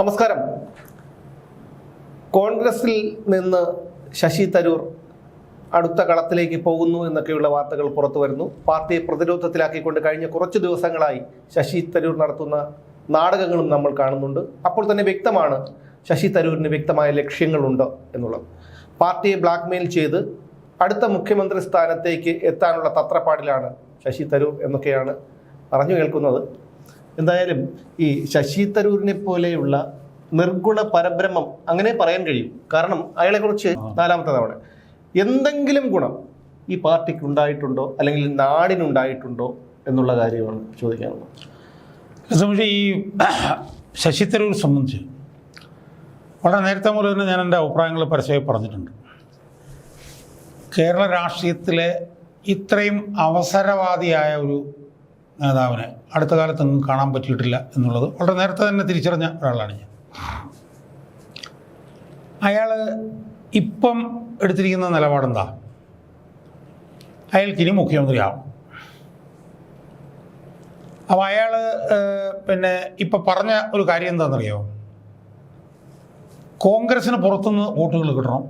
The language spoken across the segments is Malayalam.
നമസ്കാരം. കോൺഗ്രസിൽ നിന്ന് ശശി തരൂർ അടുത്ത കളത്തിലേക്ക് പോകുന്നു എന്നൊക്കെയുള്ള വാർത്തകൾ പുറത്തു വരുന്നു. പാർട്ടിയെ പ്രതിരോധത്തിലാക്കിക്കൊണ്ട് കഴിഞ്ഞ കുറച്ച് ദിവസങ്ങളായി ശശി തരൂർ നടത്തുന്ന നാടകങ്ങളും നമ്മൾ കാണുന്നുണ്ട്. അപ്പോൾ തന്നെ വ്യക്തമാണ് ശശി തരൂരിന് വ്യക്തമായ ലക്ഷ്യങ്ങളുണ്ട് എന്നുള്ളത്. പാർട്ടിയെ ബ്ലാക്ക്മെയിൽ ചെയ്ത് അടുത്ത മുഖ്യമന്ത്രി സ്ഥാനത്തേക്ക് എത്താനുള്ള തത്രപ്പാടിലാണ് ശശി തരൂർ എന്നൊക്കെയാണ് പറഞ്ഞു കേൾക്കുന്നത്. എന്തായാലും ഈ ശശി തരൂരിനെ പോലെയുള്ള നിർഗുണ പരബ്രഹ്മം അങ്ങനെ പറയാൻ കഴിയും. കാരണം അയാളെക്കുറിച്ച് നാലാമത്തെ തവണ. എന്തെങ്കിലും ഗുണം ഈ പാർട്ടിക്ക് ഉണ്ടായിട്ടുണ്ടോ? അല്ലെങ്കിൽ നാടിനുണ്ടായിട്ടുണ്ടോ? എന്നുള്ള കാര്യമാണ് ചോദിക്കാനുള്ളത്. ഈ ശശി തരൂർ സംബന്ധിച്ച് വളരെ നേരത്തെ മുതൽ തന്നെ ഞാൻ എന്റെ അഭിപ്രായങ്ങൾ പരസ്യമായി പറഞ്ഞിട്ടുണ്ട്. കേരള രാഷ്ട്രീയത്തിലെ ഇത്രയും അവസരവാദിയായ ഒരു നേതാവിനെ. അടുത്ത കാലത്തൊന്നും കാണാൻ പറ്റിയിട്ടില്ല എന്നുള്ളത് വളരെ നേരത്തെ തന്നെ തിരിച്ചറിഞ്ഞ ഒരാളാണ് ഞാൻ. അയാൾ ഇപ്പം എടുത്തിരിക്കുന്ന നിലപാടെന്താ? അയാൾക്കിനി മുഖ്യമന്ത്രിയാവും അപ്പോൾ അയാൾ പിന്നെ ഇപ്പം പറഞ്ഞ ഒരു കാര്യം എന്താണെന്നറിയോ? കോൺഗ്രസ്സിന് പുറത്തുനിന്ന് വോട്ടുകൾ കിട്ടണം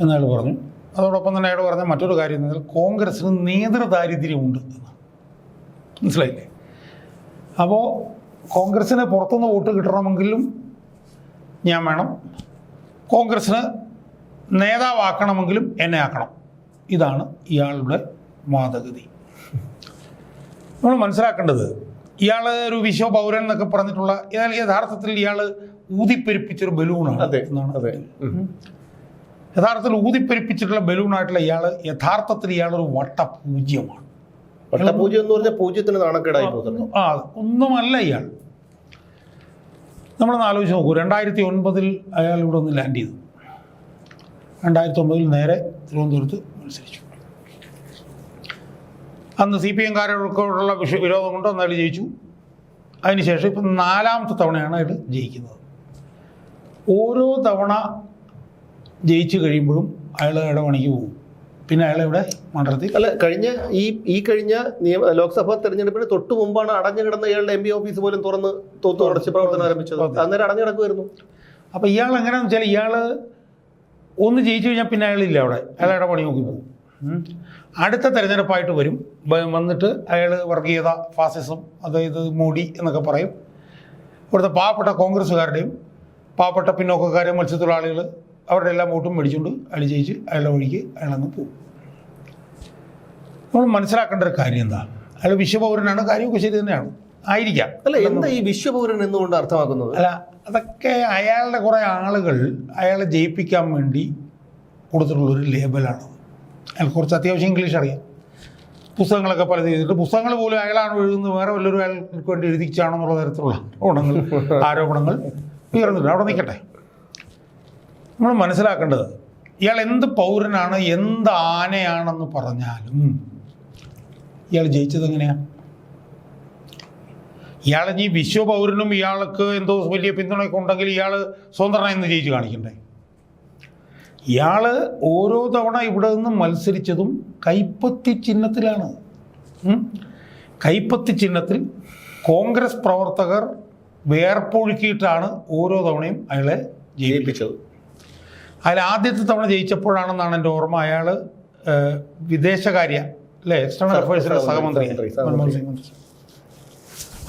എന്നയാൾ പറഞ്ഞു. അതോടൊപ്പം തന്നെ അയാൾ പറഞ്ഞ മറ്റൊരു കാര്യം എന്ന് വെച്ചാൽ കോൺഗ്രസ്സിന് നേതൃദാരിദ്ര്യമുണ്ട് എന്ന്. മനസ്സിലായില്ലേ? അപ്പോൾ കോൺഗ്രസ്സിന് പുറത്തുനിന്ന് വോട്ട് കിട്ടണമെങ്കിലും ഞാൻ വേണം. കോൺഗ്രസ്സിന് നേതാവാക്കണമെങ്കിലും എന്നെ ആക്കണം. ഇതാണ് ഇയാളുടെ വാദഗതി. നമ്മൾ മനസ്സിലാക്കേണ്ടത് ഇയാൾ ഒരു വിശ്വ പൗരൻ എന്നൊക്കെ പറഞ്ഞിട്ടുള്ള ഇയാൾ യഥാർത്ഥത്തിൽ ഇയാൾ ഊതിപ്പെരുപ്പിച്ചൊരു ബലൂണാണ് അതെ അതെ. യഥാർത്ഥത്തിൽ ഊതിപ്പെരുപ്പിച്ചിട്ടുള്ള ബലൂണായിട്ടുള്ള ഇയാൾ യഥാർത്ഥത്തിൽ ഇയാളൊരു വട്ടപൂജ്യമാണ്. വട്ടപൂജ്യം എന്ന് പറഞ്ഞാൽ പൂജ്യത്തിന് നാണക്കേടായി ആ ഒന്നുമല്ല ഇയാൾ. നമ്മളൊന്ന് ആലോചിച്ച് നോക്കൂ. രണ്ടായിരത്തി ഒൻപതിൽ അയാൾ ഇവിടെ ഒന്ന് ലാൻഡ് ചെയ്തു. രണ്ടായിരത്തി ഒമ്പതിൽ നേരെ തിരുവനന്തപുരത്ത് മത്സരിച്ചു. അന്ന് സി പി എംകാരോടുള്ള വിഷ വിരോധം കൊണ്ട് അന്ന് അയാൾ ജയിച്ചു. അതിനുശേഷം ഇപ്പം നാലാമത്തെ തവണയാണ് അയാൾ ജയിക്കുന്നത്. ഓരോ തവണ ജയിച്ചു കഴിയുമ്പോഴും അയാൾ ഇടപണിക്ക് പോകും. പിന്നെ അയാൾ ഇവിടെ മണ്ഡലത്തിൽ അല്ല കഴിഞ്ഞ ഈ ഈ കഴിഞ്ഞ നിയമ ലോക്സഭാ തെരഞ്ഞെടുപ്പിന് തൊട്ട് മുമ്പാണ് അടഞ്ഞു കിടന്ന ഇയാളുടെ എം പി ഓഫീസ് പോലും തുറന്ന് തോത്ത് അടച്ച് പ്രവർത്തനം ആരംഭിച്ചത്. അന്നേരം അടഞ്ഞു കിടക്കുമായിരുന്നു. അപ്പോൾ ഇയാൾ എങ്ങനെയാണെന്ന് വെച്ചാൽ ഇയാൾ ഒന്ന് ജയിച്ചു കഴിഞ്ഞാൽ പിന്നെ അയാളില്ല അവിടെ. അയാളുടെ പണി നോക്കി പോകും. അടുത്ത തെരഞ്ഞെടുപ്പായിട്ട് വരും. വന്നിട്ട് അയാൾ വർഗീയത ഫാസിസം അതായത് മോഡി എന്നൊക്കെ പറയും. ഇവിടുത്തെ പാവപ്പെട്ട കോൺഗ്രസ്സുകാരുടെയും പാവപ്പെട്ട പിന്നോക്കക്കാരെ മത്സ്യത്തൊഴിലാളികൾ അവരുടെ എല്ലാം വോട്ടും മേടിച്ചുകൊണ്ട് അയാൾ ജയിച്ച് അയാളുടെ വഴിക്ക് അയാളങ്ങ് പോകും. നമ്മൾ മനസ്സിലാക്കേണ്ട ഒരു കാര്യം എന്താ? അയാൾ വിശ്വപൗരനാണ് കാര്യമൊക്കെ ശരി തന്നെയാണ്. ആയിരിക്കാം. അല്ല എന്താ ഈ വിശ്വപൗരൻ എന്നുകൊണ്ട് അർത്ഥമാക്കുന്നത്? അല്ല അതൊക്കെ അയാളുടെ കുറേ ആളുകൾ അയാളെ ജയിപ്പിക്കാൻ വേണ്ടി കൊടുത്തിട്ടുള്ള ഒരു ലേബലാണ്. അയാൾ കുറച്ച് അത്യാവശ്യം ഇംഗ്ലീഷ് അറിയാം. പുസ്തകങ്ങളൊക്കെ പലത് ചെയ്തിട്ട് പുസ്തകങ്ങൾ പോലും അയാളാണ് എഴുതുന്നത്? വേറെ വല്ലൊരു അയാൾക്ക് വേണ്ടി എഴുതിച്ചാണെന്നുള്ള തരത്തിലുള്ള ആരോപണങ്ങൾ ആരോപണങ്ങൾ ഉയർന്നിട്ടുണ്ട്. അവിടെ നിൽക്കട്ടെ. നമ്മൾ മനസ്സിലാക്കേണ്ടത് ഇയാൾ എന്ത് പൗരനാണ് എന്ത് ആനയാണെന്ന് പറഞ്ഞാലും ഇയാൾ ജയിച്ചത് എങ്ങനെയാണ് ഇയാൾ ഈ വിശ്വപൗരനും ഇയാൾക്ക് എന്തോ വലിയ പിന്തുണയൊക്കെ ഉണ്ടെങ്കിൽ ഇയാൾ സ്വതന്ത്രനായി എന്ന് ജയിച്ചു കാണിക്കണ്ടേ? ഇയാൾ ഓരോ തവണ ഇവിടെ നിന്ന് മത്സരിച്ചതും കൈപ്പത്തി ചിഹ്നത്തിലാണ്. കൈപ്പത്തി ചിഹ്നത്തിൽ കോൺഗ്രസ് പ്രവർത്തകർ വേർപ്പൊഴുക്കിയിട്ടാണ് ഓരോ തവണയും അയാളെ ജയിപ്പിച്ചത്. അതിൽ ആദ്യത്തെ തവണ ജയിച്ചപ്പോഴാണെന്നാണ് എന്റെ ഓർമ്മ. അയാൾ വിദേശകാര്യ അല്ലേ? എക്സ്റ്റേണൽ അഫയേഴ്സിന്റെ സഹമന്ത്രി. മൻമോഹൻ സിംഗ് മന്ത്രി.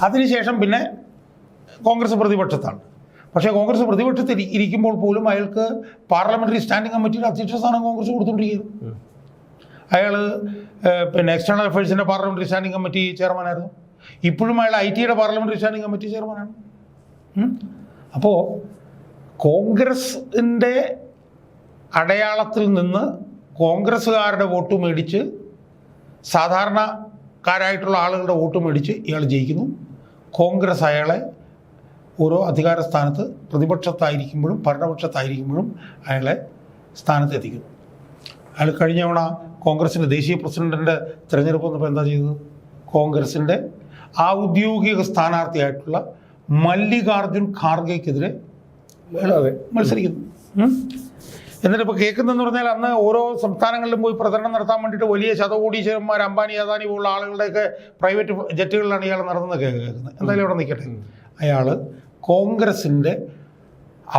അതിനുശേഷം പിന്നെ കോൺഗ്രസ് പ്രതിപക്ഷത്താണ്. പക്ഷേ കോൺഗ്രസ് പ്രതിപക്ഷത്തിൽ ഇരിക്കുമ്പോൾ പോലും അയാൾക്ക് പാർലമെന്ററി സ്റ്റാൻഡിംഗ് കമ്മിറ്റിയുടെ അധ്യക്ഷ സ്ഥാനം കോൺഗ്രസ് കൊടുത്തുകൊണ്ടിരിക്കുന്നു. അയാൾ പിന്നെ എക്സ്റ്റേണൽ അഫയേഴ്സിന്റെ പാർലമെന്ററി സ്റ്റാൻഡിംഗ് കമ്മിറ്റി ചെയർമാനായിരുന്നു. ഇപ്പോഴും അയാൾ ഐ ടിയുടെ പാർലമെന്ററി സ്റ്റാൻഡിംഗ് കമ്മിറ്റി ചെയർമാനാണ്. അപ്പോൾ കോൺഗ്രസിന്റെ അടയാളത്തിൽ നിന്ന് കോൺഗ്രസ്സുകാരുടെ വോട്ട് മേടിച്ച് സാധാരണക്കാരായിട്ടുള്ള ആളുകളുടെ വോട്ട് മേടിച്ച് ഇയാൾ ജയിക്കുന്നു. കോൺഗ്രസ് അയാളെ ഓരോ അധികാര സ്ഥാനത്ത് പ്രതിപക്ഷത്തായിരിക്കുമ്പോഴും ഭരണപക്ഷത്തായിരിക്കുമ്പോഴും അയാളെ സ്ഥാനത്ത് എത്തിക്കുന്നു. അയാൾ കഴിഞ്ഞ തവണ കോൺഗ്രസിന്റെ ദേശീയ പ്രസിഡന്റിന്റെ തിരഞ്ഞെടുപ്പ് വന്നപ്പോൾ എന്താ ചെയ്തത്? കോൺഗ്രസിന്റെ ഔദ്യോഗിക സ്ഥാനാർത്ഥിയായിട്ടുള്ള മല്ലികാർജുൻ ഖാർഗെക്കെതിരെ മത്സരിക്കുന്നു. എന്നിട്ട് ഇപ്പോൾ കേൾക്കുന്നതെന്ന് പറഞ്ഞാൽ അന്ന് ഓരോ സംസ്ഥാനങ്ങളിലും പോയി പ്രചരണം നടത്താൻ വേണ്ടിയിട്ട് വലിയ ശതകോടീശ്വരന്മാർ അംബാനി അദാനി പോലുള്ള ആളുകളുടെയൊക്കെ പ്രൈവറ്റ് ജെറ്റുകളിലാണ് ഇയാൾ നടന്നത് കേൾക്കുന്നത്. എന്തായാലും ഇവിടെ നിൽക്കട്ടെ. അയാൾ കോൺഗ്രസിന്റെ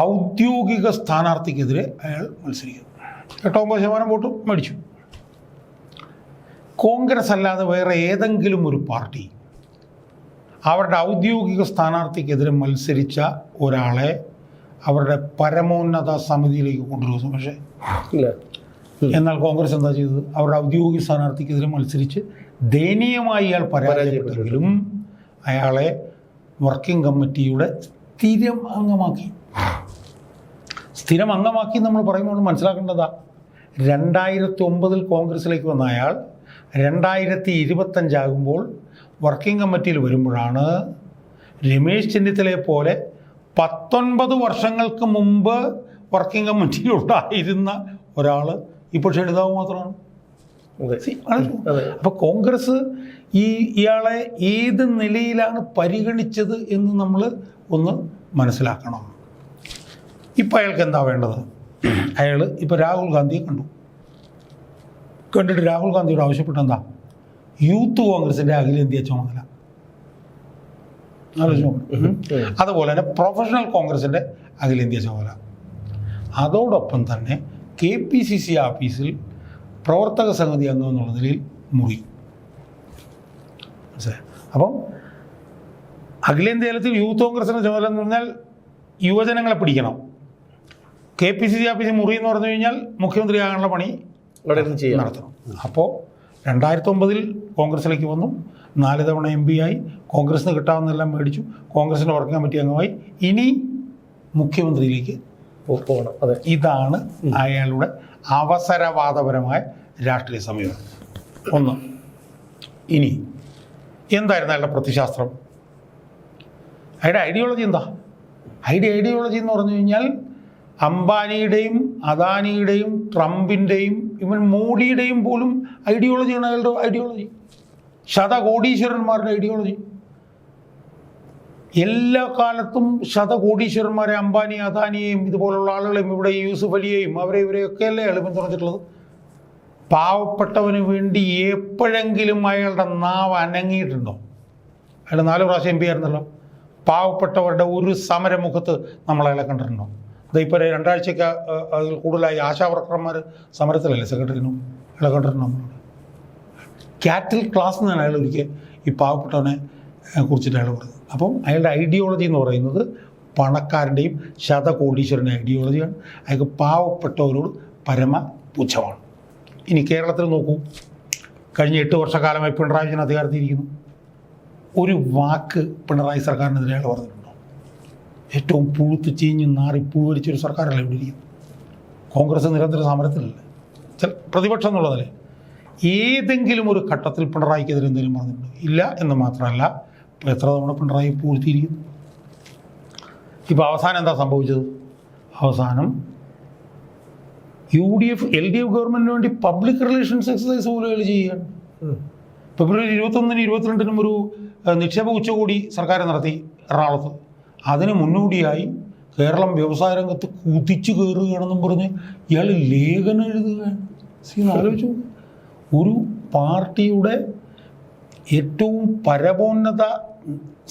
ഔദ്യോഗിക സ്ഥാനാർത്ഥിക്കെതിരെ അയാൾ മത്സരിക്കുന്നു എട്ടൊമ്പത് ശതമാനം വോട്ട് മേടിച്ചു. കോൺഗ്രസ് അല്ലാതെ വേറെ ഏതെങ്കിലും ഒരു പാർട്ടി അവരുടെ ഔദ്യോഗിക സ്ഥാനാർത്ഥിക്കെതിരെ മത്സരിച്ച ഒരാളെ അവരുടെ പരമോന്നത സമിതിയിലേക്ക് കൊണ്ടുവരും പക്ഷേ എന്നാൽ കോൺഗ്രസ് എന്താ ചെയ്തത്? അവരുടെ ഔദ്യോഗിക സ്ഥാനാർത്ഥിക്കെതിരെ മത്സരിച്ച് ദയനീയമായി ഇയാൾ പരാജയപ്പെട്ടെങ്കിലും അയാളെ വർക്കിംഗ് കമ്മിറ്റിയുടെ സ്ഥിരം അംഗമാക്കി. സ്ഥിരം അംഗമാക്കി നമ്മൾ പറയുമ്പോൾ മനസ്സിലാക്കേണ്ടതാ രണ്ടായിരത്തി ഒമ്പതിൽ കോൺഗ്രസിലേക്ക് വന്ന അയാൾ രണ്ടായിരത്തി ഇരുപത്തഞ്ചാകുമ്പോൾ വർക്കിംഗ് കമ്മിറ്റിയിൽ വരുമ്പോഴാണ് രമേശ് ചെന്നിത്തലയെ പോലെ പത്തൊൻപത് വർഷങ്ങൾക്ക് മുമ്പ് വർക്കിംഗ് കമ്മിറ്റിയിലുണ്ടായിരുന്ന ഒരാൾ ഇപ്പോൾ ക്ഷണിതാവ് മാത്രമാണ്. അപ്പൊ കോൺഗ്രസ് ഈ ഇയാളെ ഏത് നിലയിലാണ് പരിഗണിച്ചത് എന്ന് നമ്മൾ ഒന്ന് മനസ്സിലാക്കണം. ഇപ്പം അയാൾക്ക് എന്താ വേണ്ടത്? അയാൾ ഇപ്പോൾ രാഹുൽ ഗാന്ധിയെ കണ്ടു. കണ്ടിട്ട് രാഹുൽ ഗാന്ധിയോട് ആവശ്യപ്പെട്ടെന്താ? യൂത്ത് കോൺഗ്രസിന്റെ അഖിലേന്ത്യാ ചുമതല. ആലോചിച്ച് നോക്കണം. അതുപോലെ തന്നെ പ്രൊഫഷണൽ കോൺഗ്രസിന്റെ അഖിലേന്ത്യാ ചുമതല. അതോടൊപ്പം തന്നെ കെ പി സി സി ഓഫീസിൽ പ്രവർത്തക സമിതി അംഗം എന്നുള്ള നിലയിൽ മുറി. മനസ്സിലായോ? അപ്പം അഖിലേന്ത്യാലത്തിൽ യൂത്ത് കോൺഗ്രസിന്റെ ചുമതല എന്ന് പറഞ്ഞാൽ യുവജനങ്ങളെ പിടിക്കണം. കെ പി സി സി ഓഫീസിൽ മുറി എന്ന് പറഞ്ഞു കഴിഞ്ഞാൽ മുഖ്യമന്ത്രിയാകാനുള്ള പണി നടത്തണം. അപ്പോൾ രണ്ടായിരത്തി ഒമ്പതിൽ കോൺഗ്രസിലേക്ക് വന്നു. നാല് തവണ എം പി ആയി. കോൺഗ്രസ്സിന് കിട്ടാവുന്നതെല്ലാം മേടിച്ചു. കോൺഗ്രസ്സിന് ഉറങ്ങാൻ പറ്റിയ അംഗമായി ഇനി മുഖ്യമന്ത്രിയിലേക്ക് പോകണം അതെ. ഇതാണ് അയാളുടെ അവസരവാദപരമായ രാഷ്ട്രീയ സമീപനം. ഒന്ന് ഇനി എന്തായിരുന്നു അയാളുടെ പ്രതിശാസ്ത്രം? അയാളുടെ ഐഡിയോളജി എന്താ? ഐഡിയ ഐഡിയോളജി എന്ന് പറഞ്ഞു കഴിഞ്ഞാൽ അംബാനിയുടെയും അദാനിയുടെയും ട്രംപിന്റെയും ഇവൻ മോഡിയുടെയും പോലും ഐഡിയോളജിയാണ് അയാളുടെ ഐഡിയോളജി ശതകോടീശ്വരന്മാരുടെ ഐഡിയോളജി എല്ലാ കാലത്തും ശതകോടീശ്വരന്മാരെ അംബാനി അദാനിയെയും ഇതുപോലുള്ള ആളുകളെയും ഇവിടെ യൂസുഫ് അലിയെയും അവരെ ഇവരെയൊക്കെ അല്ലേ എളുപ്പം പിന്തുണച്ചിട്ടുള്ളത് പാവപ്പെട്ടവന് വേണ്ടി എപ്പോഴെങ്കിലും അയാളുടെ നാവ് അനങ്ങിയിട്ടുണ്ടോ? അയാൾ നാല് പ്രാവശ്യം എം പി ആയിരുന്നല്ലോ. പാവപ്പെട്ടവരുടെ ഒരു സമരമുഖത്ത് നമ്മൾ അയാളെ കണ്ടിട്ടുണ്ടോ? ഇത് ഇപ്പോൾ രണ്ടാഴ്ചയ്ക്ക് അതിൽ കൂടുതലായി ആശാവർക്കർമാർ സമരത്തിലല്ലേ സെക്രട്ടറിനും നമ്മൾ ക്യാറ്റിൽ ക്ലാസ് എന്നാണ് അയാൾ ഒരിക്കൽ ഈ പാവപ്പെട്ടവനെ കുറിച്ചിട്ട് അയാൾ പറഞ്ഞത്. അപ്പം അയാളുടെ ഐഡിയോളജി എന്ന് പറയുന്നത് പണക്കാരന്റെയും ശതകോടീശ്വരന്റെ ഐഡിയോളജിയാണ് അയാൾക്ക് പാവപ്പെട്ടവരോട് പരമ പുച്ഛമാണ് ഇനി കേരളത്തിൽ നോക്കൂ. കഴിഞ്ഞ എട്ട് വർഷക്കാലമായി പിണറായി വിജയൻ അധികാരത്തിയിരിക്കുന്നു ഒരു വാക്ക് പിണറായി സർക്കാരിനെതിരെ അയാൾ പറഞ്ഞിട്ടുണ്ടോ ഏറ്റവും പുഴുത്ത് ചീഞ്ഞ് നാറി പുഴുവരിച്ചൊരു സർക്കാരല്ലേ ഇവിടെ ഇരിക്കുന്നത്? കോൺഗ്രസ് നിരന്തര സമരത്തിലല്ലേ? ചില പ്രതിപക്ഷം എന്നുള്ളതല്ലേ? ഏതെങ്കിലും ഒരു ഘട്ടത്തിൽ പിണറായിക്കെതിരെ എന്തെങ്കിലും പറഞ്ഞിട്ടുണ്ടോ? ഇല്ല എന്ന് മാത്രമല്ല ഇപ്പോൾ എത്ര തവണ പിണറായി പൂഴ്ത്തിയിരിക്കുന്നു? ഇപ്പോൾ അവസാനം എന്താ സംഭവിച്ചത്? അവസാനം U D F L D F ഗവൺമെന്റിന് വേണ്ടി പബ്ലിക് റിലേഷൻസ് എക്സസൈസ് പോലും അയാൾ ചെയ്യുകയാണ്. ഫെബ്രുവരി ഇരുപത്തൊന്നിനും ഇരുപത്തിരണ്ടിനും ഒരു നിക്ഷേപ ഉച്ചകോടി സർക്കാർ നടത്തി എറണാകുളത്ത്. അതിന് മുന്നോടിയായി കേരളം വ്യവസായ രംഗത്ത് കുതിച്ചു കയറുകയാണെന്നും പറഞ്ഞ് ഇയാൾ ലേഖനം എഴുതുകയാണ്. സീ ആലോചിച്ചു ഒരു പാർട്ടിയുടെ ഏറ്റവും പരമോന്നത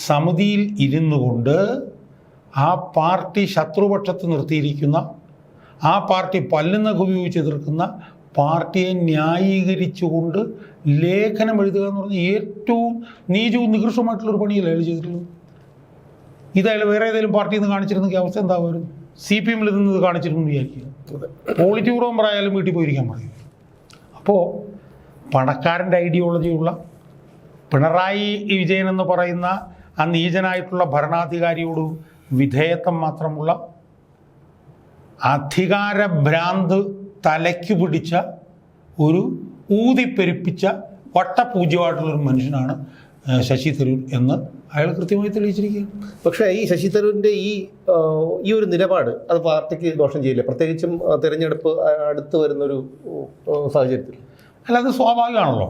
സമിതിയിൽ ഇരുന്നു കൊണ്ട് ആ പാർട്ടി ശത്രുപക്ഷത്ത് നിർത്തിയിരിക്കുന്ന ആ പാർട്ടി പല്ലുന്നൊക്കെ ഉപയോഗിച്ച് എതിർക്കുന്ന പാർട്ടിയെ ന്യായീകരിച്ചുകൊണ്ട് ലേഖനം എഴുതുക എന്ന് പറഞ്ഞാൽ ഏറ്റവും നീചവും നികൃഷ്ടമായിട്ടുള്ളൊരു പണിയല്ലേ അയാൾ ചെയ്തിട്ടുള്ളത്? ഇതയാൾ വേറെ ഏതെങ്കിലും പാർട്ടിയിൽ നിന്ന് കാണിച്ചിരുന്നെങ്കിൽ അവസ്ഥ എന്താവുമായിരുന്നു സി പി എമ്മിൽ നിന്ന് ഇത് കാണിച്ചിരുന്നു വിചാരിക്കുക പോളിറ്റ്യൂറോ പോളിറ്റ് പറയായാലും വീട്ടിൽ പോയിരിക്കാൻ പറയും അപ്പോൾ പണക്കാരന്റെ ഐഡിയോളജിയുള്ള പിണറായി വിജയൻ എന്ന് പറയുന്ന ആ നീചനായിട്ടുള്ള ഭരണാധികാരിയോട് വിധേയത്വം മാത്രമുള്ള അധികാര ഭ്രാന്ത് തലയ്ക്ക് പിടിച്ച ഒരു ഊതിപ്പെരുപ്പിച്ച വട്ടപൂജ്യമായിട്ടുള്ളൊരു മനുഷ്യനാണ് ശശി തരൂർ എന്ന് അയാൾ കൃത്യമായി തെളിയിച്ചിരിക്കുകയാണ്. പക്ഷേ ഈ ശശി തരൂരിന്റെ ഈ ഈ ഒരു നിലപാട് അത് പാർട്ടിക്ക് ദോഷം ചെയ്യില്ല. പ്രത്യേകിച്ചും തിരഞ്ഞെടുപ്പ് അടുത്ത് വരുന്നൊരു സാഹചര്യത്തിൽ. അല്ല അത് സ്വാഭാവികമാണല്ലോ.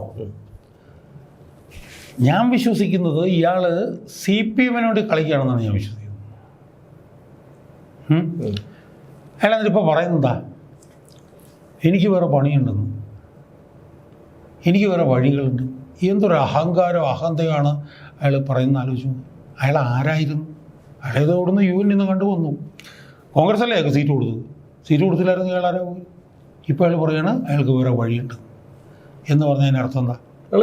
ഞാൻ വിശ്വസിക്കുന്നത് ഇയാൾ സി പി എമ്മിനോട് കളിക്കുകയാണെന്നാണ് ഞാൻ വിശ്വസിക്കുന്നത്. അയാൾ എന്നിട്ടിപ്പോൾ പറയുന്നതാ എനിക്ക് വേറെ പണിയുണ്ടെന്ന്. എനിക്ക് വേറെ വഴികളുണ്ട്. എന്തൊരു അഹങ്കാരം അഹന്തയാണ് അയാൾ പറയുന്ന ആലോചിച്ചു. അയാൾ ആരായിരുന്നു? അയാളത് അവിടുന്ന് യു എൻ നിന്ന് കണ്ടുവന്നു കോൺഗ്രസ് അല്ലേ അയാൾക്ക് സീറ്റ് കൊടുത്തത്? സീറ്റ് കൊടുത്തില്ലായിരുന്നു അയാൾ ആരാ പോയി? ഇപ്പോൾ അയാൾ പറയുകയാണ് അയാൾക്ക് വേറെ വഴിയുണ്ട്. എന്ന് പറഞ്ഞതിന് അർത്ഥം എന്താ?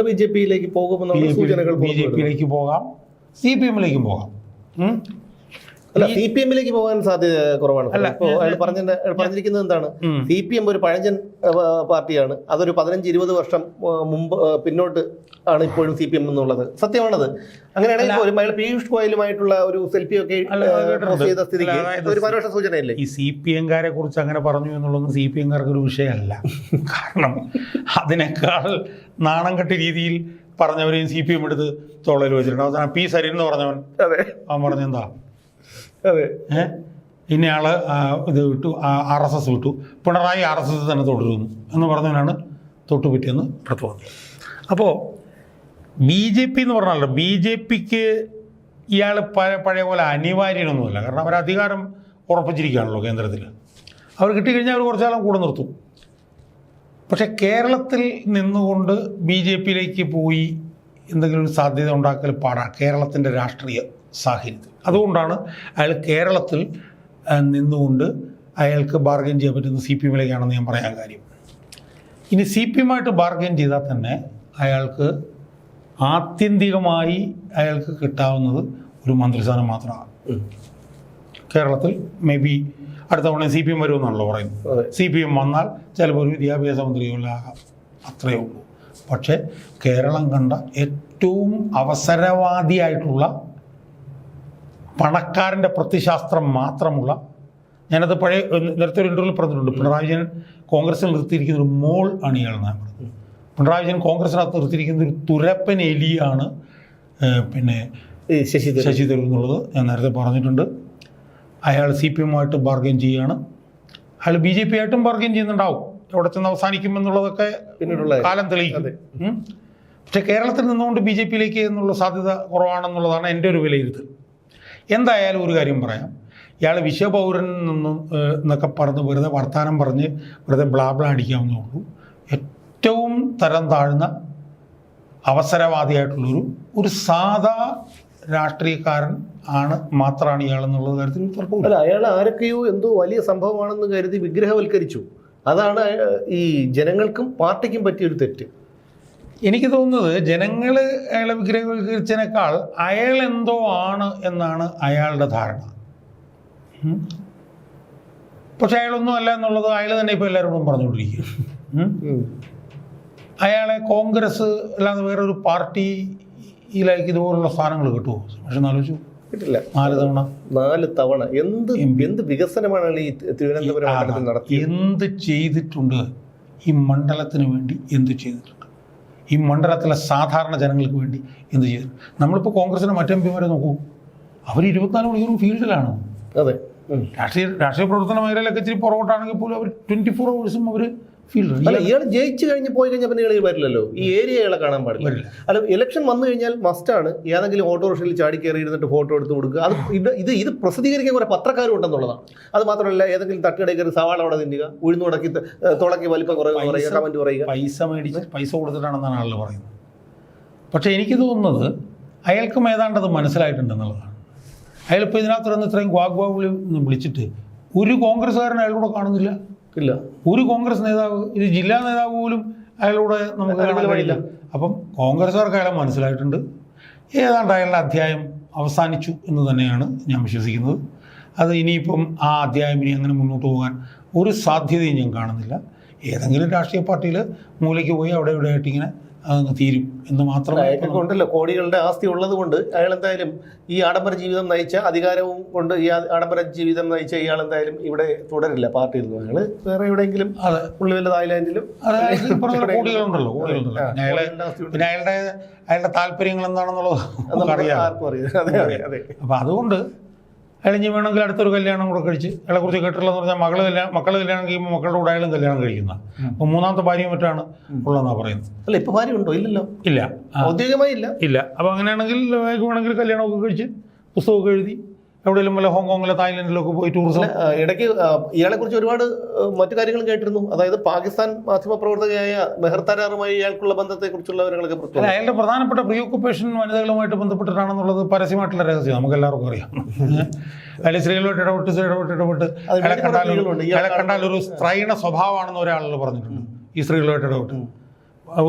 ബി ജെ പിയിലേക്ക് പോകുമെന്നുള്ള സൂചനകൾ ബി ജെ പിയിലേക്ക് പോകാം സി പി എമ്മിലേക്കും പോകാം? അല്ല സി പി എമ്മിലേക്ക് പോകാൻ സാധ്യത കുറവാണ്. പറഞ്ഞിരിക്കുന്നത് എന്താണ്. സി പി എം ഒരു പഴഞ്ചൻ പാർട്ടിയാണ്. അതൊരു പതിനഞ്ച് ഇരുപത് വർഷം മുമ്പ് പിന്നോട്ട് ആണ് ഇപ്പോഴും സി പി എം എന്നുള്ളത്. സത്യമാണത്. അങ്ങനെയാണെങ്കിൽ ഒരു അയാൾ പീയൂഷ് ഗോയലുമായിട്ടുള്ള ഒരു സെൽഫി ഒക്കെ ചെയ്ത സ്ഥിതിക്ക് ഒരു പരോക്ഷ സൂചനയല്ലേ? ഈ സി പി എംകാരെ കുറിച്ച് അങ്ങനെ പറഞ്ഞു എന്നുള്ളതൊന്നും സി പി എംകാർക്ക് ഒരു വിഷയമല്ല. കാരണം അതിനേക്കാൾ നാണം കെട്ട രീതിയിൽ പറഞ്ഞവരെയും സി പി എം എടുത്ത് തോളയിൽ വെച്ചിട്ടുണ്ട്. അവസാനം പി സരിൻ എന്ന് പറഞ്ഞവൻ അവൻ പറഞ്ഞെന്താ? ഇന്നയാൾ ഇത് വിട്ടു. ആർ എസ് എസ് വിട്ടു. പിണറായി ആർ എസ് എസ് തന്നെ തുടരുന്നു എന്ന് പറഞ്ഞവനാണ് തൊട്ടുപറ്റിയെന്ന് പുറത്തു വന്നത് അപ്പോൾ ബി ജെ പി എന്ന് പറഞ്ഞാലോ ബി ജെ പിക്ക് ഇയാൾ പഴയ പോലെ അനിവാര്യനൊന്നുമല്ല കാരണം അവർ അധികാരം ഉറപ്പിച്ചിരിക്കുകയാണല്ലോ കേന്ദ്രത്തിൽ അവർ കിട്ടിക്കഴിഞ്ഞാൽ അവർ കുറച്ചാലും കൂടെ നിർത്തും. പക്ഷേ കേരളത്തിൽ നിന്നുകൊണ്ട് ബി ജെ പിയിലേക്ക് പോയി എന്തെങ്കിലും ഒരു സാധ്യത ഉണ്ടാക്കൽ പാടാണ് കേരളത്തിന്റെ രാഷ്ട്രീയ. സാഹചര്യത്തിൽ അതുകൊണ്ടാണ് അയാൾ കേരളത്തിൽ നിന്നുകൊണ്ട് അയാൾക്ക് ബാർഗൈൻ ചെയ്യാൻ പറ്റുന്ന സി പി എമ്മിലേക്കാണെന്ന് ഞാൻ പറയാൻ കാര്യം. ഇനി സി പി എമ്മായിട്ട് ബാർഗൈൻ ചെയ്താൽ തന്നെ അയാൾക്ക് ആത്യന്തികമായി അയാൾക്ക് കിട്ടാവുന്നത് ഒരു മന്ത്രിസ്ഥാനം മാത്രമാണ്. കേരളത്തിൽ മേ ബി അടുത്ത തവണ സി പി എം വരുമെന്നാണല്ലോ പറയുന്നത്. സി പി എം വന്നാൽ ചിലപ്പോൾ ഒരു വിദ്യാഭ്യാസ മന്ത്രികളാകാം അത്രയേ ഉള്ളൂ. പക്ഷേ കേരളം കണ്ട ഏറ്റവും അവസരവാദിയായിട്ടുള്ള പണക്കാരന്റെ പ്രത്യശാസ്ത്രം മാത്രമുള്ള ഞാനത് പഴയ നേരത്തെ ഒരു ഇന്റർവ്യൂവിൽ പറഞ്ഞിട്ടുണ്ട് പിണറായി വിജയൻ കോൺഗ്രസിൽ നിർത്തിയിരിക്കുന്ന ഒരു മോൾ ആണ് ഇയാൾ ഞാൻ പറഞ്ഞത്. പിണറായി വിജയൻ കോൺഗ്രസിനകത്ത് നിർത്തിയിരിക്കുന്ന ഒരു തുരപ്പൻ എലിയാണ് പിന്നെ ശശി. ശശി തരൂർ എന്നുള്ളത് ഞാൻ നേരത്തെ പറഞ്ഞിട്ടുണ്ട്. അയാൾ സി പി എമ്മുമായിട്ട് ബാർഗൈൻ ചെയ്യുകയാണ്. അയാൾ ബി ജെ പി ആയിട്ടും ബാർഗൈൻ ചെയ്യുന്നുണ്ടാവും. എവിടെ ചെന്ന് അവസാനിക്കുമെന്നുള്ളതൊക്കെ പിന്നീടുള്ള കാലം തെളിയിക്കും. പക്ഷേ കേരളത്തിൽ നിന്നുകൊണ്ട് ബി ജെ പിയിലേക്ക് എന്നുള്ള സാധ്യത കുറവാണെന്നുള്ളതാണ് എന്റെ ഒരു വിലയിരുത്തൽ. എന്തായാലും ഒരു കാര്യം പറയാം. ഇയാൾ വിശ്വപൗരൻ നിന്നും എന്നൊക്കെ പറഞ്ഞ് വെറുതെ വർത്തമാനം പറഞ്ഞ് വെറുതെ ബ്ലാബ്ല അടിക്കാവുന്നേ ഉള്ളൂ. ഏറ്റവും തരം താഴ്ന്ന അവസരവാദിയായിട്ടുള്ളൊരു ഒരു സാധാ രാഷ്ട്രീയക്കാരൻ ആണ് മാത്രമാണ് ഇയാൾ എന്നുള്ള കാര്യത്തിൽ അല്ല അയാൾ ആരൊക്കെയോ എന്തോ വലിയ സംഭവമാണെന്ന് കരുതി വിഗ്രഹവൽക്കരിച്ചു. അതാണ് ഈ ജനങ്ങൾക്കും പാർട്ടിക്കും പറ്റിയൊരു തെറ്റ്. എനിക്ക് തോന്നുന്നത് ജനങ്ങൾ അയാളെ വിഗ്രഹവൽക്കരിച്ചതിനേക്കാൾ അയാൾ എന്തോ ആണ് എന്നാണ് അയാളുടെ ധാരണ. പക്ഷെ അയാളൊന്നും അല്ല എന്നുള്ളത് അയാൾ തന്നെ ഇപ്പോൾ എല്ലാവരോടും പറഞ്ഞുകൊണ്ടിരിക്കുക അയാളെ കോൺഗ്രസ് അല്ലാതെ വേറൊരു പാർട്ടിയിലേക്ക് ഇതുപോലുള്ള സ്ഥാനങ്ങൾ കിട്ടുമോ? പക്ഷെ ആലോചിച്ചു. കിട്ടില്ല. നാല് തവണ. നാല് തവണ. എന്ത് എന്ത് വികസനമാണ് ഈ തിരുവനന്തപുരം നടത്തി എന്ത് ചെയ്തിട്ടുണ്ട് ഈ മണ്ഡലത്തിന് വേണ്ടി എന്ത് ചെയ്തിട്ടുണ്ട്? ഈ മണ്ഡലത്തിലെ സാധാരണ ജനങ്ങൾക്ക് വേണ്ടി എന്ത് ചെയ്തു? നമ്മളിപ്പോൾ കോൺഗ്രസിന്റെ മറ്റു എം പിമാരെ നോക്കൂ. അവർ ഇരുപത്തിനാല് മണിക്കൂറും ഫീൽഡിലാണ്. അതെ. രാഷ്ട്രീയ രാഷ്ട്രീയ പ്രവർത്തന മേഖലയിലൊക്കെ ഇച്ചിരി പുറകോട്ടാണെങ്കിൽ പോലും അവർ ട്വന്റി ഫോർ അവേഴ്സും അവർ അല്ല ഇയാൾ ജയിച്ചു കഴിഞ്ഞ് പോയി കഴിഞ്ഞാൽ പിന്നെ ഇയാൾ വരില്ലല്ലോ. ഈ ഏരിയ ഇയാളെ കാണാൻ പാടില്ല. അല്ല ഇലക്ഷൻ വന്നു കഴിഞ്ഞാൽ മസ്റ്റാണ് ഏതെങ്കിലും ഓട്ടോറിക്ഷയിൽ ചാടി കയറി ഇരുന്നിട്ട് ഫോട്ടോ എടുത്ത് കൊടുക്കുക. അത് ഇത് ഇത് ഇത് പ്രസിദ്ധീകരിക്കാൻ കുറെ പത്രക്കാരും ഉണ്ടെന്നുള്ളതാണ്. അത് മാത്രമല്ല ഏതെങ്കിലും തട്ടുകടയിൽ കയറി സവാള അവിടെ തിന്നുക ഉഴുന്നു തുടക്കി തുടക്കി തുളക്കി വലിപ്പം പറയുക കമന്റ് പറയുക പൈസ മേടിച്ച് പൈസ കൊടുത്തിട്ടാണെന്നാണ് ആളുകൾ പറയുന്നത്. പക്ഷെ എനിക്ക് തോന്നുന്നത് അയാൾക്കും ഏതാണ്ട് അത് മനസ്സിലായിട്ടുണ്ടെന്നുള്ളതാണ്. അയാളിപ്പോൾ ഇതിനകത്ത് നിന്ന് ഇത്രയും വാഗ്വാവിളി വിളിച്ചിട്ട് ഒരു കോൺഗ്രസ്സുകാരൻ അയാളൂടെ കാണുന്നില്ല. ഇല്ല. ഒരു കോൺഗ്രസ് നേതാവ് ഇത് ജില്ലാ നേതാവ് പോലും അയാളൂടെ നമുക്ക് കാണാൻ കഴിയില്ല. അപ്പം കോൺഗ്രസ്സുകാർക്ക് അയാളെ മനസ്സിലായിട്ടുണ്ട്. ഏതാണ്ട് അയാളുടെ അധ്യായം അവസാനിച്ചു എന്ന് തന്നെയാണ് ഞാൻ വിശ്വസിക്കുന്നത്. അത് ഇനിയിപ്പം ആ അധ്യായം ഇനി അങ്ങനെ മുന്നോട്ട് പോകാൻ ഒരു സാധ്യതയും ഞാൻ കാണുന്നില്ല. ഏതെങ്കിലും രാഷ്ട്രീയ പാർട്ടിയിൽ മൂലയ്ക്ക് പോയി അവിടെ ഇവിടെ ആയിട്ട് ഇങ്ങനെ അതങ്ങ് തീരും എന്ന് മാത്രം ഉണ്ടല്ലോ കോടികളുടെ ആസ്തി ഉള്ളത് കൊണ്ട് അയാൾ എന്തായാലും ഈ ആഡംബര ജീവിതം നയിച്ച അധികാരവും കൊണ്ട് ഈ ആഡംബര ജീവിതം നയിച്ച ഇയാൾ എന്തായാലും ഇവിടെ തുടരില്ല പാർട്ടിയിൽ നിന്ന്. അയാൾ വേറെ എവിടെയെങ്കിലും അതെ. പുള്ളി വല്ല തായ്ലാൻഡിലും കോടികളുണ്ടല്ലോ കോടികളുണ്ടല്ലോ പിന്നെ അയാളെ അയാളുടെ അയാളുടെ താല്പര്യങ്ങൾ എന്താണെന്നുള്ളത് നമുക്കറിയാം. അതെ അതുകൊണ്ട് ഇനി വേണമെങ്കിൽ അടുത്തൊരു കല്യാണം കൂടെ കഴിച്ച് അയാളെ കുറിച്ച് കേട്ടിട്ടുള്ളതെന്ന് പറഞ്ഞാൽ മകൾ കല്യാണം മക്കൾ കല്യാണം കഴിയുമ്പോൾ മക്കളുടെ കൂടെ അയാളും കല്യാണം കഴിക്കുന്ന. അപ്പോൾ മൂന്നാമത്തെ ഭാര്യയും മറ്റാണ് ഉള്ളതെന്നാണ് പറയുന്നത്. അല്ല ഇപ്പൊ ഭാര്യ ഉണ്ടോ? ഇല്ലല്ലോ. ഇല്ല. ഔദ്യോഗികമായി ഇല്ല. ഇല്ല. അപ്പോൾ അങ്ങനെയാണെങ്കിൽ വേണമെങ്കിൽ കല്യാണമൊക്കെ കഴിച്ച് പുസ്തകമൊക്കെ എഴുതി എവിടെയെങ്കിലും വല്ല ഹോങ്കോങ്ങിലോ തായ്ലൻഡിലോ ഒക്കെ പോയി ടൂറിസം ഇടയ്ക്ക് ഇയാളെ കുറിച്ച് ഒരുപാട് മറ്റു കാര്യങ്ങളും കേട്ടിരുന്നു. അതായത് പാകിസ്ഥാൻ മാധ്യമ പ്രവർത്തകയായ മെഹർ തരാറുമായി ഇയാൾക്കുള്ള ബന്ധത്തെ കുറിച്ചുള്ള വിവരങ്ങളൊക്കെ അയാളുടെ പ്രധാനപ്പെട്ട പ്രീ ഓക്കുപ്പേഷൻ വനിതകളുമായിട്ട് ബന്ധപ്പെട്ടിട്ടാണെന്നുള്ളത് പരസ്യമായിട്ടുള്ള രഹസ്യം നമുക്ക് എല്ലാവർക്കും അറിയാം. അയാൾ സ്ത്രീകളുമായിട്ട് ഇടപെട്ട് ഇടപെട്ട്. ഇടപെട്ട് അയാളെ കണ്ടാൽ. അയാളെ കണ്ടാൽ ഒരു സ്ത്രൈണ സ്വഭാവമാണെന്ന് ഒരാളിൽ പറഞ്ഞിട്ടുണ്ട്. ഈ സ്ത്രീകളുമായിട്ട് ഇടപെട്ട്.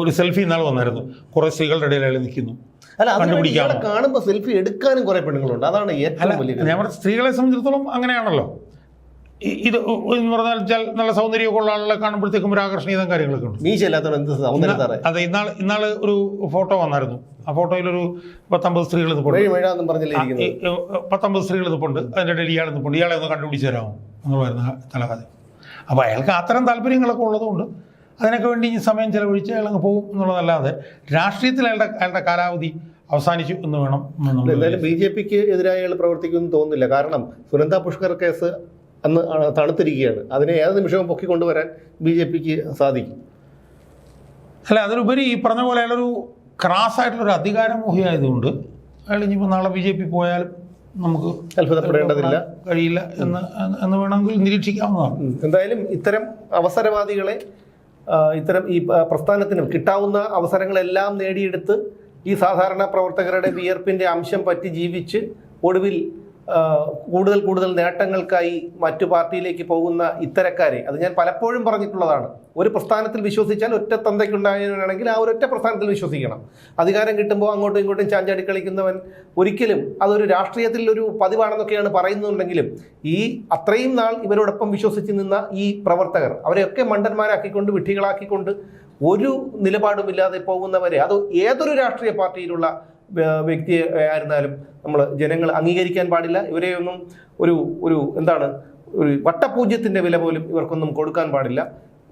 ഒരു സെൽഫി ഇന്നാൾ വന്നായിരുന്നു. കുറേ സ്ത്രീകളുടെ ഇടയിൽ അയാൾ നിൽക്കുന്നു. അല്ല കാണുമ്പോൾ സെൽഫി എടുക്കാനും കുറെ പെണ്ണുങ്ങളുണ്ട്. അതാണ് ഏറ്റവും വലിയ. സ്ത്രീകളെ സംബന്ധിച്ചിടത്തോളം അങ്ങനെയാണല്ലോ. ഇത് എന്ന് പറഞ്ഞാൽ വെച്ചാൽ നല്ല സൗന്ദര്യമൊക്കെ ഉള്ള ആളുകളെ കാണുമ്പോഴത്തേക്കും ഒരു ആകർഷണീയതും കാര്യങ്ങളൊക്കെ ഉണ്ട്. അതെ ഇന്നാൾ ഇന്നാൾ ഒരു ഫോട്ടോ വന്നായിരുന്നു. ആ ഫോട്ടോയിലൊരു പത്തൊമ്പത് സ്ത്രീകൾ നിൽപ്പുണ്ട് പത്തൊമ്പത് സ്ത്രീകൾ നിൽപ്പുണ്ട് അതിന്റെ ഇടയിൽ ഇയാൾ നിൽപ്പുണ്ട് ഇയാളെ ഒന്ന് കണ്ടുപിടിച്ച് തരാമോ? എന്നുള്ളതായിരുന്നു തലകാതെ അപ്പോൾ അയാൾക്ക് അത്തരം താല്പര്യങ്ങളൊക്കെ ഉള്ളതുകൊണ്ട് അതിനൊക്കെ വേണ്ടി ഈ സമയം ചെലവഴിച്ച് അയാൾ അങ്ങ് പോകും എന്നുള്ളതല്ലാതെ രാഷ്ട്രീയത്തിൽ അയാളുടെ അയാളുടെ കാലാവധി അവസാനിച്ചു എന്ന് വേണം എന്തായാലും ബി ജെ പിക്ക് എതിരായി അയാൾ പ്രവർത്തിക്കുമെന്ന് തോന്നുന്നില്ല. കാരണം സുനന്ദ പുഷ്കർ കേസ് അന്ന് തണുത്തിരിക്കുകയാണ്. അതിനെ ഏത് നിമിഷവും പൊക്കിക്കൊണ്ടുവരാൻ ബി ജെ പിക്ക് സാധിക്കും. അല്ല അതിലുപരി ഈ പറഞ്ഞ പോലെ അയാളൊരു ക്രാസ് ആയിട്ടുള്ളൊരു അധികാരമോഹിയായതുകൊണ്ട് അയാൾ ഇനിയിപ്പോൾ നാളെ ബി ജെ പി പോയാലും നമുക്ക് അത്ഭുതപ്പെടേണ്ടതില്ല. കഴിയില്ല എന്ന് എന്ന് വേണമെങ്കിൽ നിരീക്ഷിക്കാവുന്നതാണ്. എന്തായാലും ഇത്തരം അവസരവാദികളെ ഇത്തരം ഈ പ്രസ്ഥാനത്തിന് കിട്ടാവുന്ന അവസരങ്ങളെല്ലാം നേടിയെടുത്ത് ഈ സാധാരണ പ്രവർത്തകരുടെ വിയർപ്പിന്റെ അംശം പറ്റി ജീവിച്ച് ഒടുവിൽ കൂടുതൽ കൂടുതൽ നേട്ടങ്ങൾക്കായി മറ്റു പാർട്ടിയിലേക്ക് പോകുന്ന ഇത്തരക്കാരെ അത് ഞാൻ പലപ്പോഴും പറഞ്ഞിട്ടുള്ളതാണ്. ഒരു പ്രസ്ഥാനത്തിൽ വിശ്വസിച്ചാൽ ഒറ്റ തന്തയ്ക്കുണ്ടായവനാണെങ്കിൽ ആ ഒരൊറ്റ പ്രസ്ഥാനത്തിൽ വിശ്വസിക്കണം. അധികാരം കിട്ടുമ്പോൾ അങ്ങോട്ടും ഇങ്ങോട്ടും ചാഞ്ചാടി കളിക്കുന്നവൻ ഒരിക്കലും അതൊരു രാഷ്ട്രീയത്തിൽ ഒരു പതിവാണെന്നൊക്കെയാണ് പറയുന്നുണ്ടെങ്കിലും ഈ അത്രയും നാൾ ഇവരോടൊപ്പം വിശ്വസിച്ച് നിന്ന ഈ പ്രവർത്തകർ അവരെയൊക്കെ മണ്ടന്മാരാക്കിക്കൊണ്ട് വിഡ്ഢികളാക്കിക്കൊണ്ട് ഒരു നിലപാടുമില്ലാതെ പോകുന്നവരെ അത് ഏതൊരു രാഷ്ട്രീയ പാർട്ടിയിലുള്ള വ്യ- വ്യക്തിയെ ആയിരുന്നാലും നമ്മൾ ജനങ്ങൾ അംഗീകരിക്കാൻ പാടില്ല. ഇവരെയൊന്നും ഒരു ഒരു എന്താണ് ഒരു വട്ടപൂജ്യത്തിന്റെ വില പോലും ഇവർക്കൊന്നും കൊടുക്കാൻ പാടില്ല.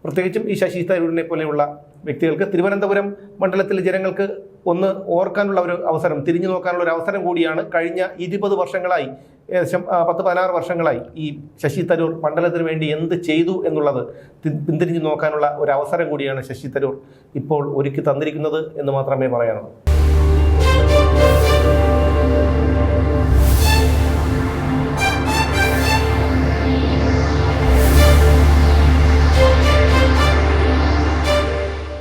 പ്രത്യേകിച്ചും ഈ ശശി തരൂരിനെ പോലെയുള്ള വ്യക്തികൾക്ക് തിരുവനന്തപുരം മണ്ഡലത്തിലെ ജനങ്ങൾക്ക് ഒന്ന് ഓർക്കാനുള്ള ഒരു അവസരം തിരിഞ്ഞു നോക്കാനുള്ള ഒരു അവസരം കൂടിയാണ് കഴിഞ്ഞ ഇരുപത് വർഷങ്ങളായി ഏകദേശം പത്ത് പതിനാറ് വർഷങ്ങളായി ഈ ശശി തരൂർ മണ്ഡലത്തിന് വേണ്ടി എന്ത് ചെയ്തു എന്നുള്ളത് പിന്തിരിഞ്ഞു നോക്കാനുള്ള ഒരു അവസരം കൂടിയാണ് ശശി തരൂർ ഇപ്പോൾ ഒരുക്കി തന്നിരിക്കുന്നത് എന്ന് മാത്രമേ പറയാനുള്ളൂ. Thank you.